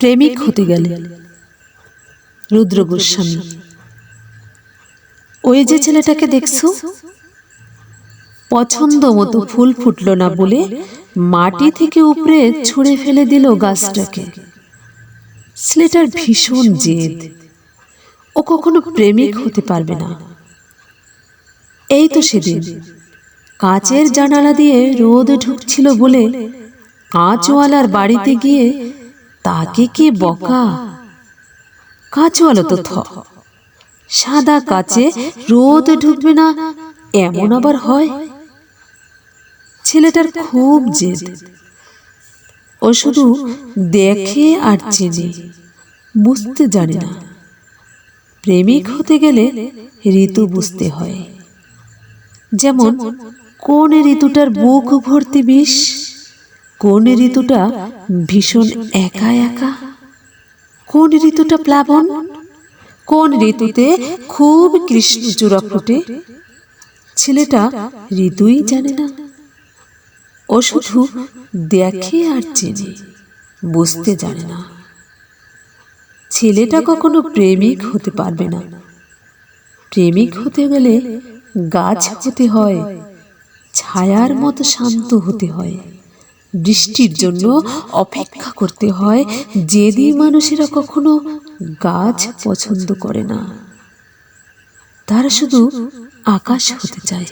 প্রেমিক হতে গেলে। রুদ্র গোস্বামী, ওই যে ছেলেটাকে দেখছ? পছন্দ মতো ফুল ফুটলো না বলে মাটি থেকে উপরে ছুঁড়ে ফেলে দিল গাছটাকে। ছেলেটার ভীষণ জেদ। ও কখনো প্রেমিক হতে পারবে না। এই তো সেদিন। কাচের জানালা দিয়ে রোদ ঢুকছিল বলে কাঁচওয়ালার বাড়িতে গিয়ে তাকে কি বকা? কাঁচওয়ালা তো থ সাদা কাচে রোদ ঢুকবে না, এমন আবার হয়? ছেলেটার খুব জেদ। ও শুধু দেখে আর চেনে, বুঝতে জানে না। প্রেমিক হতে গেলে ঋতু বুঝতে হয়। যেমন, কোন ঋতুটার বুক ভর্তি বিষ? কোন ঋতুটা ভীষণ একা একা? কোন ঋতুটা প্লাবন? কোন ঋতুতে খুব কৃষ্ণচূড়া ফোটে? ছেলেটা ঋতুই জানে না। ও শুধু দেখে আর চেনে, বুঝতে জানে না। ছেলেটা কখনো প্রেমিক হতে পারবে না। প্রেমিক হতে গেলে গাছ হতে হয়, ছায়ার মতো শান্ত হতে হয়। বৃষ্টির জন্য অপেক্ষা করতে হয় যেদি মানুষেরা কখনো গাছ পছন্দ করে না। তারা শুধু আকাশ হতে চায়।